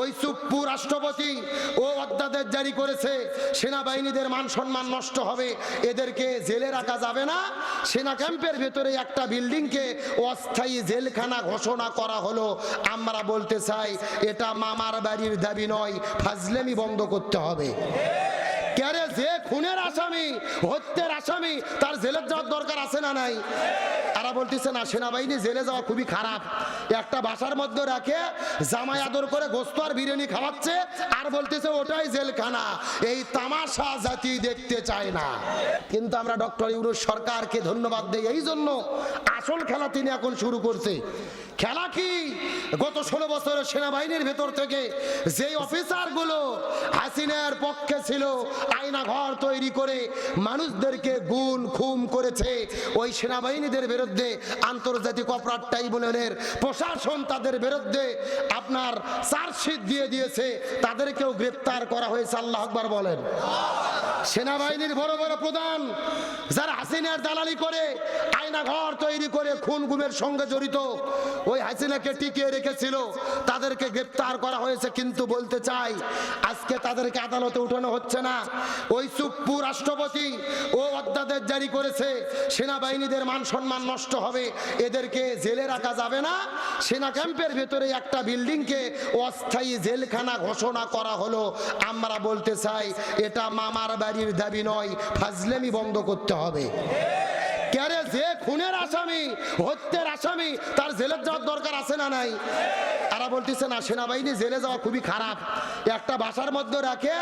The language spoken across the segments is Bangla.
ওই সুপ্পু রাষ্ট্রপতি ও অধ্যাদেশ জারি করেছে, সেনাবাহিনীদের মান সম্মান নষ্ট হবে, এদেরকে জেলে রাখা যাবে না। সেনা ক্যাম্পের ভেতরে একটা বিল্ডিংকে অস্থায়ী জেলখানা ঘোষণা করা হলো। আমরা বলতে চাই, এটা মামার বাড়ির দাবি নয়, ফাজলেমি বন্ধ করতে হবে। ক্যারে যে খুনের আসামি, হত্যের আসামি, তার জেলের যাওয়ার দরকার আছে না নাই? তারা বলতেছে, না, সেনাবাহিনী জেলে যাওয়া খুবই খারাপ। একটা বাসার মধ্যে রাখে, জামাই আদর করে গোস্ত আর বিরিয়ানি খাওয়াচ্ছে আর বলতেছে, ওটাই জেলখানা। এই তামাশা জাতি দেখতে চায় না। কিন্তু আমরা ডক্টর ইউনুস সরকারকে ধন্যবাদ দেই এই জন্য আসল খেলা তিনি এখন শুরু করছে। খেলা কি? গত ষোলো বছরের সেনাবাহিনীর ভেতর থেকে যেই অফিসারগুলো হাসিনার পক্ষে ছিল আয়না ঘর তৈরি করে মানুষদেরকে গুণ খুম করেছে, ওই সেনাবাহিনীদের বিরুদ্ধে আন্তর্জাতিক অপরাধ ট্রাইব্যুনালের প্রশাসন তাদের বিরুদ্ধে আপনার চার্জশিট দিয়ে দিয়েছে, তাদেরকেও গ্রেপ্তার করা হয়েছে, আল্লাহ আকবার বলেন। সেনাবাহিনীর বড় বড় প্রধান, যারা হাসিনার দালালি করে আয়না ঘর তৈরি করে খুন গুমের সঙ্গে জড়িত, ওই হাসিনাকে টিকিয়ে রেখেছিল, তাদেরকে গ্রেপ্তার করা হয়েছে, কিন্তু বলতে চাই, আজকে তাদেরকে আদালতে উঠানো হচ্ছে না। ওই সুপ্পু রাষ্ট্রপতি, ও অধ্যাদেশ জারি করেছে, সেনাবাহিনীদের মান সম্মান নষ্ট হবে, এদেরকে জেলে রাখা যাবে না। সেনা ক্যাম্পের ভেতরে একটা বিল্ডিংকে অস্থায়ী জেলখানা ঘোষণা করা হলো। আমরা বলতে চাই, এটা মামার বাড়ির দাবি নয়, ফাজলেমি বন্ধ করতে হবে। ক্যারে যে খুনের আসামি, হত্যের আসামি, তার জেলের যাওয়ার দরকার আছে না নাই? তারা বলতেছে, না, সেনাবাহিনী জেলে যাওয়া খুবই খারাপ। একটা বাসার মধ্যে রাখে,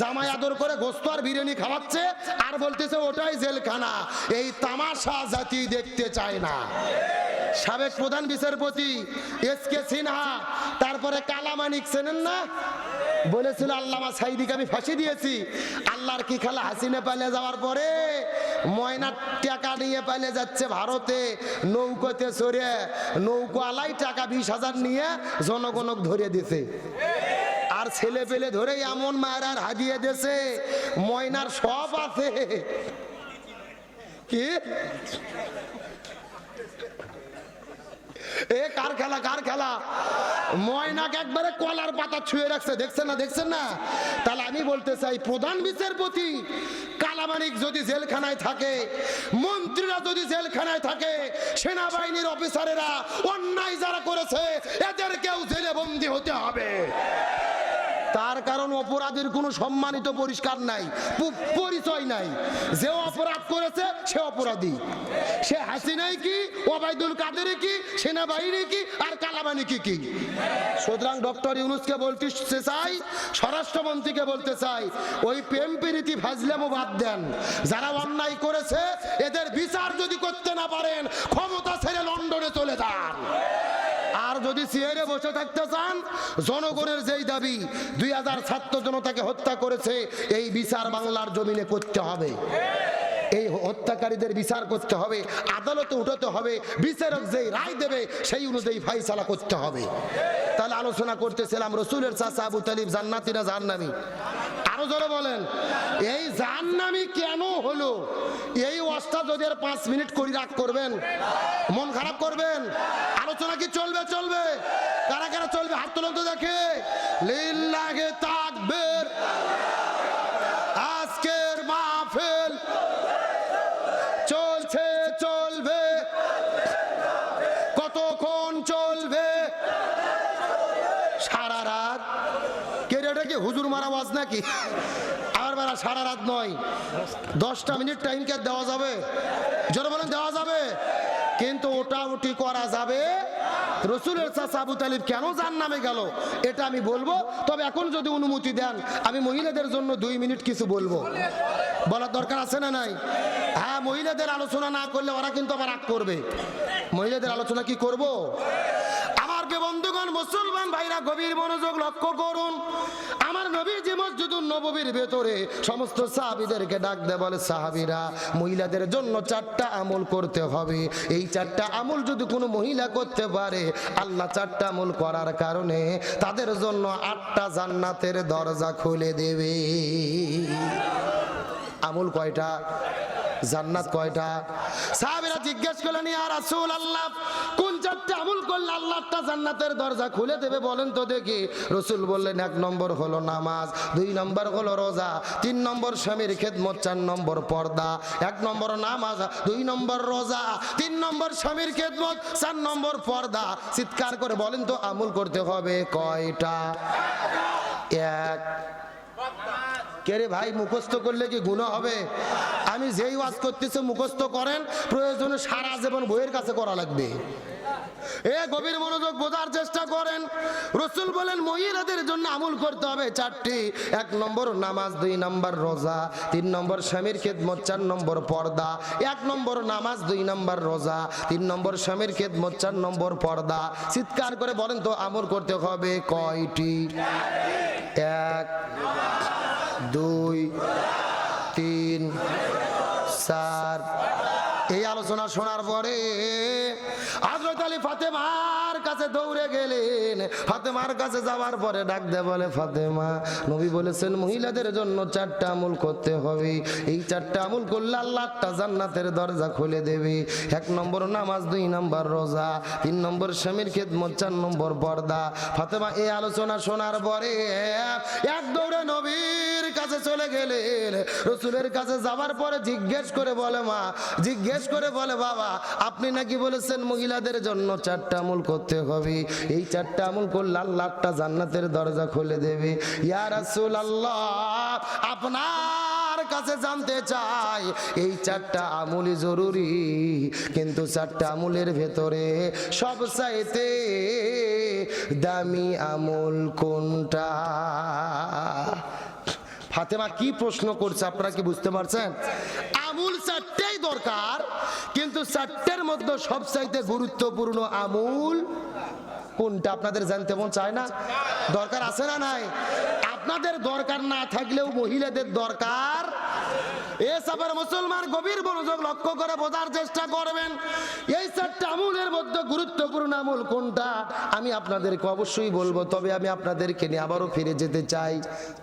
জামাই আদর করে গোস্ত আর বিরিয়ানি খাওয়াচ্ছে আর বলতেছে, ওটাই জেলখানা। এই তামাশা জাতি দেখতে চায় না। সাবেক প্রধান বিচারপতি এস কে সিনহা, তারপরে কালামানিক চেনেন না? বলেছিল, আল্লামা সাইদিকে আমি ফাঁসি দিয়েছি। আল্লাহর কি খেলা হাসিনে পালে যাওয়ার পরে ময়নার টাকা নিয়ে পালে যাচ্ছে ভারতে, নৌকোতে চড়ে নৌকো আলাই টাকা বিশ হাজার নিয়ে জনগণক ধরে দিছে। আর ছেলে পেলে ধরে এমন মায়ের হাজিয়ে দিয়েছে, ময়নার সব আছে। কি? এ, কার খেলা কার খেলা? ময়নাকে একবারে কলার পাতা ছুঁয়ে রাখছে, দেখছেন না দেখছেন না? তাহলে আমি বলতে চাই, প্রধান বিচারপতি কালামানিক যদি জেলখানায় থাকে, মন্ত্রীরা যদি জেলখানায় থাকে, সেনাবাহিনীর অফিসারেরা অন্যায় যারা করেছে, এদেরকেও জেলে বন্দী হতে হবে। কোনো সম্মানিত পরিষ্কার নাই পরিচয় নাই। যে অপরাধ করেছে, সে অপরাধী। সে হাসিনাই কি, ওবায়দুল কাদের কি, সেনাবাহিনী কি, আর কালাবানি কি কি? সুতরাং ডক্টর ইউনুসকে বলতে চাই, স্বরাষ্ট্রমন্ত্রীকে বলতে চাই, ওই প্রেম প্রীতি ফাজলেমও বাদ দেন। যারা অন্যায় করেছে, এদের বিচার যদি করতে না পারেন, ক্ষমতা ছেড়ে লন্ডনে চলে যান। আর যদি চেয়ারে বসে থাকতে চান, জনগণের যেই দাবি, দুই হাজার ছাত্র জনতাকে হত্যা করেছে, এই বিচার বাংলার জমিনে করতে হবে। এই হত্যাকারীদের বিচার করতে হবে, আদালতে উঠাতে হবে, বিচারক যেই রায় দেবে, সেই অনুযায়ী ফাইসালা করতে হবে। তাহলে আলোচনা করতেছিলাম, রসুলের চাচা আবু তালিব জান্নাতি না জাহান্নামি। আরও জোরে বলেন। এই জাহান্নামি কেন হলো? এই অবস্থা যদি আর পাঁচ মিনিট করি রাগ করবেন, মন খারাপ করবেন, আলোচনা কি চলবে চলবে? কারা কারা চলবে? হাত তুলন্ত দেখে। লীল লাগে তাকবীর কি হুজুর মারা ওয়াজ নাকি? আর বেলা সারা রাত নয়। দশটা মিনিট টাইম কে দেওয়া যাবে? জোরে বলেন, দেওয়া যাবে? কিন্তু ওটা উটি করা যাবে? রসুলের চাচা আবু তালিব কেন যার নামে গেল? এটা আমি বলব। তবে এখন যদি অনুমতি দেন, আমি মহিলাদের জন্য দুই মিনিট কিছু বলব। বলার দরকার আছে না নাই? হ্যাঁ মহিলাদের আলোচনা না করলে ওরা কিন্তু আবার রাগ করবে। মহিলাদের আলোচনা কি করব? মুসলমান ভাইরা গভীর মনোযোগ লক্ষ্য করুন। আমার নবী যে মসজিদুল নববীর ভেতরে সমস্ত সাহাবিদেরকে ডাক দেয়, বলে, সাহাবিরা, মহিলাদের জন্য চারটা আমল করতে হবে। এই চারটা আমল যদি কোনো মহিলা করতে পারে, আল্লাহ চারটা আমল করার কারণে তাদের জন্য আটটা জান্নাতের দরজা খুলে দেবে। আমল কয়টা? জান্নাত কয়টা? সাহাবীরা জিজ্ঞেস করলেন, ইয়া রাসূল আল্লাহ কোন চারটে আমল করলে আল্লাহটা জান্নাতের দরজা খুলে দেবে বলেন তো দেখি? রসুল বললেন, এক নম্বর হলো নামাজ, দুই নম্বর হলো রোজা, তিন নম্বর স্বামীর খেদমত, চার নম্বর পর্দা, এক নম্বর নামাজ, দুই নম্বর রোজা, তিন নম্বর স্বামীর খেদমত, চার নম্বর পর্দা। চিৎকার করে বলেন তো, আমল করতে হবে কয়টা? এক কে রে ভাই, মুখস্থ করলে কি গুণ হবে? আমি যেই ওয়াজ করতেছি, মুখস্থ করেন, প্রয়োজনে সারা জীবন বইয়ের কাছে করা লাগবে। এ গভীর মনোযোগ বোঝার চেষ্টা করেন। রসুল বলেন, মহিলাদের জন্য আমল করতে হবে চারটি। এক নম্বর নামাজ, দুই নম্বর রোজা, তিন নম্বর স্বামীর খেদমত, চার নম্বর পর্দা। এক নম্বর নামাজ, দুই নম্বর রোজা, তিন নম্বর স্বামীর খেদমত, চার নম্বর পর্দা। চিৎকার করে বলেন তো, আমল করতে হবে কয়টি? এক দুই তিন চার। এই আলোচনা শোনার পরে আজরত আলী ফাতেমার কাছে দৌড়ে গেলেন। ফাতেমার কাছে যাওয়ার পরে ডাক দে বলে, ফাতেমা, নবী বলেছেন মহিলাদের জন্য চারটা আমল করতে হবে। এই চারটা আমল করলে আল্লাহটা জান্নাতের দরজা খুলে দেবে। এক নম্বর নামাজ, দুই নম্বর রোজা, তিন নম্বর স্বামীর খেদমত, চার নম্বর পর্দা। ফাতেমা এই আলোচনা শোনার পরে এক দৌড়ে নবীর কাছে চলে গেলেন। রসুলের কাছে যাওয়ার পরে জিজ্ঞেস করে বলে, মা, জিজ্ঞেস করে বলে, বাবা, আপনি নাকি বলেছেন মহিলাদের জন্য চারটা আমল করতে হবে। এই চারটা আমল করলে আল্লাহটা জান্নাতের দরজা খুলে দেবে। ইয়া রাসূল আল্লাহ আপনার কাছে জানতে চাই, এই চারটা আমলই জরুরি, কিন্তু চারটা আমলের ভেতরে সব চাইতে দামি আমল কোনটা? ফাতেমা কি প্রশ্ন করছে আপনারা কি বুঝতে পারছেন? আমুল চারটেই দরকার, কিন্তু চারটের মধ্যে সবচাইতে গুরুত্বপূর্ণ আমুল কোনটা আপনাদের জানতে মন চায় না? দরকার আছে না নাই? আপনাদের দরকার না থাকলেও মহিলাদের দরকার। মুসলমান গভীর মনোযোগ লক্ষ্য করে চেষ্টা করবেন। এই মধ্যে গুরুত্বপূর্ণ আমুল কোনটা? আমি আপনাদেরকে অবশ্যই বলব, তবে আমি আপনাদেরকে নিয়ে আবারও ফিরে যেতে চাই।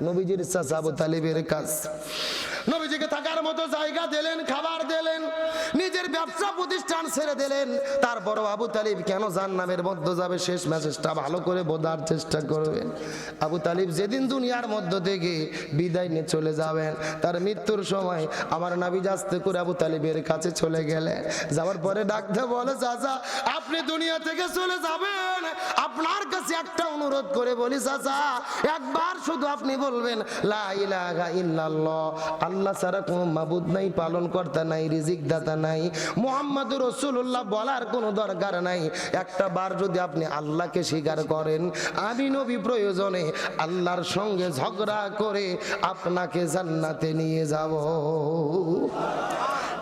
নবীজির কাজ। নবীজিকে থাকার মতো জায়গা দিলেন, খাবার দিলেন, নিজের ব্যবসা প্রতিষ্ঠান ছেড়ে দিলেন। তারপরও আবু তালিব কেন জান্নামের মধ্যে যাবে? শেষ মেসেজটা ভালো করে বোঝার চেষ্টা করবেন। আবু তালিব যেদিন দুনিয়ার মধ্য থেকে বিদায় নিয়ে চলে যাবেন, তার মৃত্যুর সময় আমার নাবি আসতে করে আবু তালিবের কাছে চলে গেলে যাওয়ার পরে ডাকতে বলে, চাচা, আপনি দুনিয়া থেকে চলে যাবেন। আপনার কাছে একটা অনুরোধ করে বলি, চাচা, একবার শুধু আপনি বলবেন, লা ইলাহা ইল্লাল্লাহ আল্লাহ ছাড়া কোনো মাবুদ নাই পালন কর্তা নাই রিজিক দাতা নাই মোহাম্মদ রসুল্লাহ বলার কোনো দরকার নাই। একটা বার যদি আপনি আল্লাহকে স্বীকার করেন আমি নবী প্রয়োজনে আল্লাহর সঙ্গে ঝগড়া করে আপনাকে জান্নাতে নিয়ে যাব।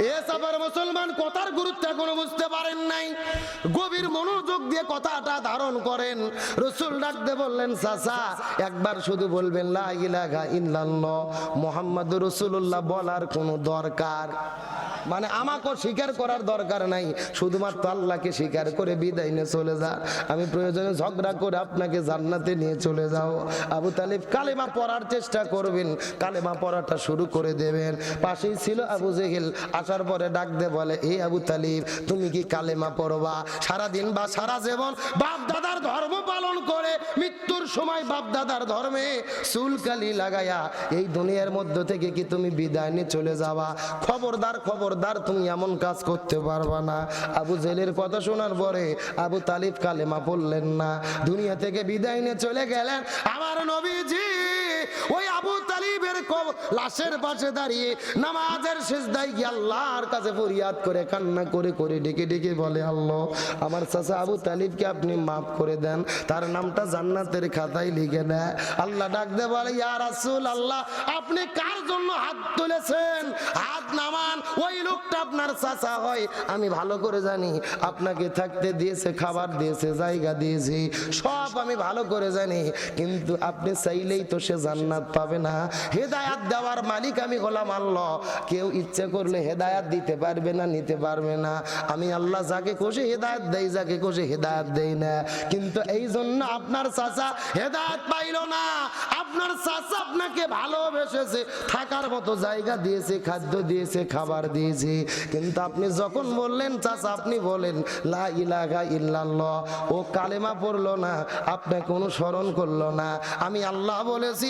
এ সাবার মুসলমান কথার গুরুত্ব এখনও বুঝতে পারেন নাই। গভীর মনোযোগ দিয়ে কথাটা ধারণ করেন। রসুল ডাকতে বললেন, চাচা, একবার শুধু বলবেন, লা ইলাহা ইল্লাল্লাহ মোহাম্মদ রসুল্লাহ বলার কোনো দরকার? মানে আমাকে স্বীকার করার দরকার নাই। শুধুমাত্র আল্লাহকে স্বীকার করে বিদায় নিয়ে চলে যা। আমি প্রয়োজনে ঝগড়া করে আপনাকে জান্নাতে নিয়ে চলে যাও। আবু তালিব কালেমা পড়ার চেষ্টা করবেন। কালেমা পড়াটা শুরু করে দেবেন। পাশেই ছিল আবু জেহেল। আসার পরে ডাক দে বলে এই আবু তালিব, তুমি কি কালেমা পড়বা? সারাদিন বা সারা জীবন বাপ দাদার ধর্ম পালন করে, মৃত্যুর সময় বাপ দাদার ধর্মে চুলকালি লাগাইয়া এই দুনিয়ার মধ্য থেকে কি তুমি বিদায় নিয়ে চলে যাবা? খবরদার খবরদার, তুমি এমন কাজ করতে পারবা না। আবু জেলের কথা শোনার পরে আবু তালিব কালেমা পড়লেন না। দুনিয়া থেকে বিদায় নিয়ে চলে গেলেন। আমার নবীজি! ওই আবু তালিবের লাশের পাশে দাঁড়িয়ে নামাজের শেষদায় গিয়ে আল্লাহর কাছে ফরিয়াদ করে, কান্না করে করে, ডেকে ডেকে বলে, আল্লাহ, আমার চাচা আবু তালিবকে আপনি মাফ করে দেন, তার নামটা জান্নাতের খাতায় লিখে দেয়। আল্লাহ ডাক দে বলে, ইয়া রাসূল আল্লাহ আপনি কার জন্য হাত তুলেছেন? হাত নামান, ওই লোকটা আপনার চাচা হয়। আমি ভালো করে জানি, আপনাকে থাকতে দিয়েছে, খাবার দিয়েছে, জায়গা দিয়েছে, সব আমি ভালো করে জানি, কিন্তু আপনি চাইলেই তো সে জান্নাত পাবে না। হেদায়াত দেওয়ার মালিক আমি হলাম আল্লাহ। কেউ ইচ্ছে করলে হেদায়াত দিতে পারবে না, নিতে পারবে না। আমি আল্লাহ যাকে খুশি হেদায়াত দেই, যাকে খুশি হেদায়াত দেই না। কিন্তু এই জন্য আপনার চাচা হেদায়াত পাইল না। আপনার চাচা আপনাকে ভালোবেসেছে, থাকার মতো জায়গা দিয়েছে, খাদ্য দিয়েছে, খাবার দিয়েছে। কিন্তু আপনি যখন বললেন, চাচা আপনি বলেন, লা ইলাহা ইল্লাল্লাহ ও কালেমা পড়ল না, আপনাকে অনুসরণ করল না। আমি আল্লাহ বলেছি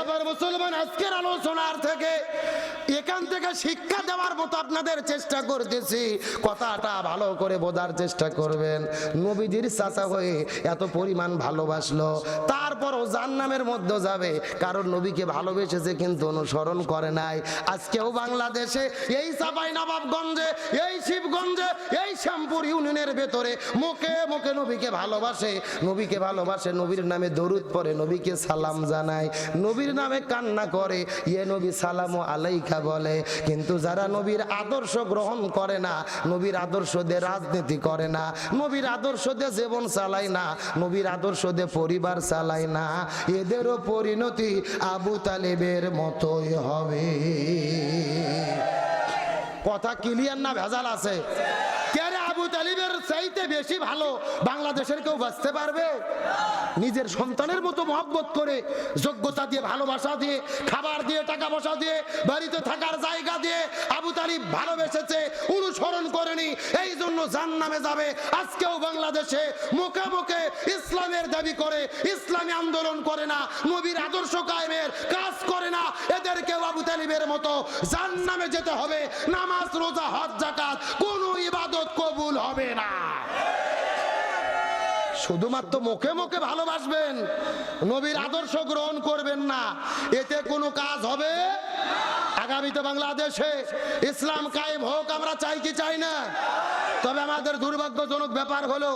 এসবের মুসলমান আজকের আলোচনার থেকে এখান থেকে শিক্ষা দেওয়ার মতো আপনাদের চেষ্টা করতেছি। কথাটা ভালো করে বোঝার চেষ্টা করবেন। নবীজির চাচা হয়ে এত পরিমাণ ভালোবাসলো। তারপরও জান্নামের মধ্যে যাবে। কারণ নবীকে ভালোবেসেছে কিন্তু অনুসরণ করে নাই। আজকেও বাংলাদেশে এই চাপাই নবাবগঞ্জে এই শিবগঞ্জে, এই শ্যামপুর ইউনিয়নের ভেতরে মুখে মুখে নবীকে ভালোবাসে। নবীকে ভালোবাসে, নবীর নামে দরুদ পরে নবীকে সালাম জানায়। নবীর নামে কান্না করে। ইয়ে নবী সালাম আলাইকা বলে, কিন্তু যারা নবীর আদর্শ গ্রহণ করে না, নবীর আদর্শ দিয়ে রাজনীতি করে না, নবীর আদর্শ দিয়ে জীবন চালায় না, নবীর আদর্শ দিয়ে পরিবার চালায় না, এদেরও পরিণতি আবু তালেবের মতোই হবে। কথা ক্লিয়ার না ভেজাল আছে? কেন আবু তালিবের চাইতে বেশি ভালো বাংলাদেশের কেউ বাঁচতে পারবে? নিজের সন্তানের মতো মহব্বত করে, যোগ্যতা দিয়ে, ভালোবাসা দিয়ে, খাবার দিয়ে, টাকা পয়সা দিয়ে, বাড়িতে থাকার জায়গা দিয়ে আবু তালিব ভালোবেসেছে, অনুসরণ করেনি, এই জন্য জান নামে যাবে। আজকেও বাংলাদেশে মুখে মুখে ইসলামের দাবি করে, ইসলামী আন্দোলন করে না, নবীর আদর্শ কায়েমের কাজ করে না, এদেরকেও আবু তালিবের মতো জান নামে যেতে হবে। নামাজ, রোজা, হজ জাকাত কোনো ইবাদত কবুল হবে না। শুধুমাত্র মুখে মুখে ভালোবাসবেন। নবীর আদর্শ গ্রহণ করবেন না। এতে কোনো কাজ হবে? আগামীতে বাংলাদেশে ইসলাম কায়েম হোক, আমরা চাই কি চাই না? তবে আমাদের দুর্ভাগ্যজনক ব্যাপার হলো